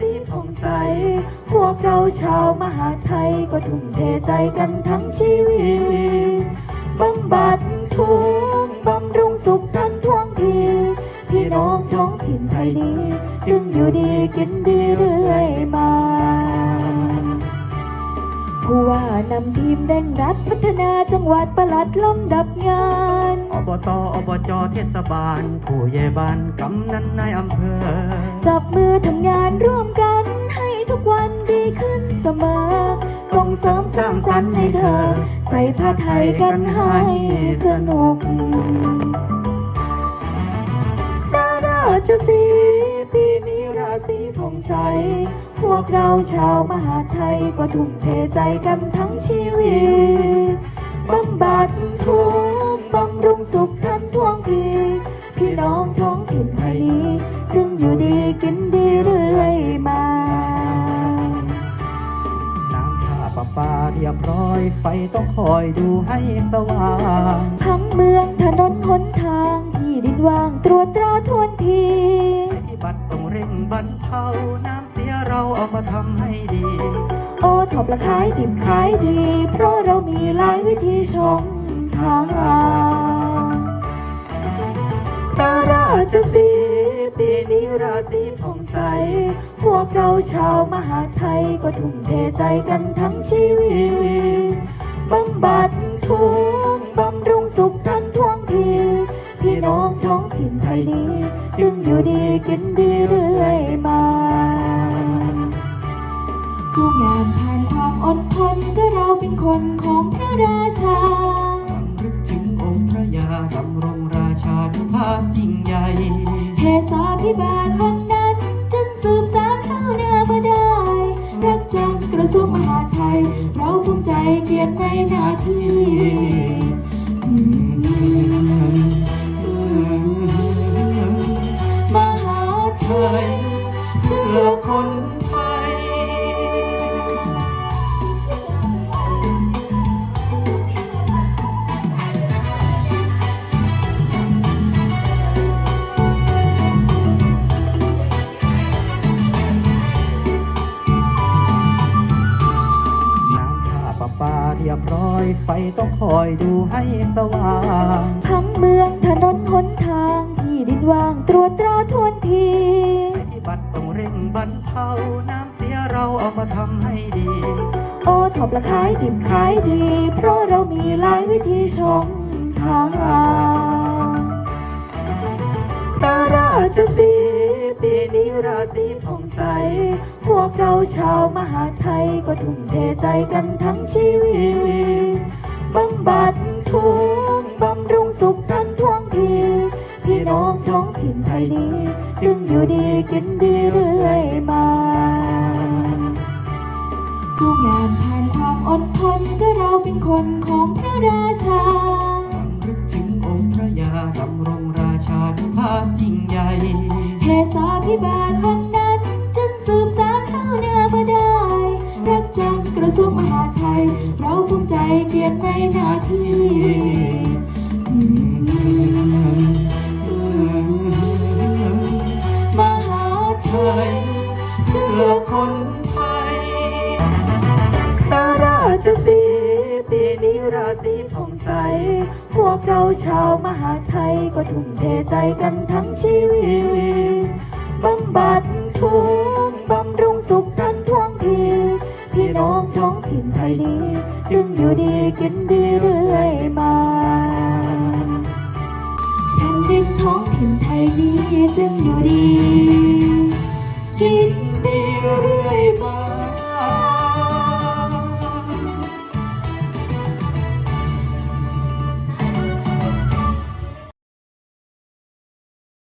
สีผ่องใส พวกเราชาวมหาไทยก็ทุ่มเทใจกันทั้งชีวิตบำบัดทุกข์บำรุงสุขทันท่วงทีพี่น้องท้องถิ่นไทยนี้ จึงำทีมเร่งรัดพัฒนาจังหวัดประหลัดลำดับงาน อบต อบจ เทศบาล ผู้ใหญ่บ้าน กำนันในอำเภอ จับมือทำงานร่วมกัน ให้ทุกวันดีขึ้นเสมอ ส่งเสริมสร้างสรรค์ให้เธอ ใส่ผ้าไทยกันให้สนุกดาราจะสีปีนี้ราศีผ่ องใส พวกเราชาวมหาไทยก็ทุ่มเทใจกันทั้งชีวิตบำบัดทุกบำรุงสุขทันท่วงทีพี่น้องท้องถิ่นไทยนี้จึงอยู่ดีกินดีเรื่อยมา น้ำท่าประปาเรียบร้อย ไฟต้องคอยดูให้สว่าง ทั้งเมืองถนนหนทางที่ดินว่างตรวจตราทวนที เร่งบรรเทาน้ำเสียเราเอามาทำให้ดี โอท็อปละขายดิบขายดี เพราะเรามีหลายวิธีชงทางดาราจะสีปีนี้ราศีผ่องใส พวกเราชาวมหาไทยก็ทุ่มเทใจกันทั้งชีวิตบำบัดทุกข์บำรุงสุขทันท่วงทีพี่น้องท้องถิ่นไทยนี้จึงอยู่ดีกินดี ทุกอย่างผ่านความอดทนก็เราเป็นคนของพระราชารึกถึงองค์พระยาดำรงราชานุภาพยิ่งใหญ่เทศาพิบาลวันนั้น จึงสืบสานเท่าหน้ามาได้ รักจังกระทรวงมหาดไทย เราภูมิใจเกียรติในหน้าที่มหาไทยเพื่อคนไทย ปาเรียบร้อยไฟต้องคอยดูให้สว่าง ทั้งเมืองถนนหนทาง ที่ดินว่างตรวจตราทวนทีปฏิบัติต้องเร่งบรรเทาน้ำเสียเราเอามาทำให้ดี โอท็อปละขายดิบขายดี เพราะเรามีหลายวิธีช่องทางดาราจะสีปีนี้ราศีผ่องใสพ วกเราชาวมหาไทยก็ทุ่มเทใจกันทั้งชีวิตบำบัดทุกข์บำรุงสุขทันท่วงทีพี่น้องท้องถิ่นไทยนี้ จึงอยู่ดีกินดีเรื่อยมาทุกอย่างผ่านความอดทนก็เราเป็นคนของพระราชารึกถึงองค์พระยาดำรง ระทรวงมหาดไทย เราภูมิใจเกียรติในหน้าที่มหาไทยเพื่อคนไทยดาราจะสีปีนี้ราศีผ่องใส พวกเราชาวมหาไทยก็ทุ่มเทใจกันทั้งชีวิตบำบัดทุก นี้ จึงอยู่ดีกินดีเรื่อยมาแผ่นดินท้องถิ่นไทยนี้จึงอยู่ดี กินดีเรื่อยมา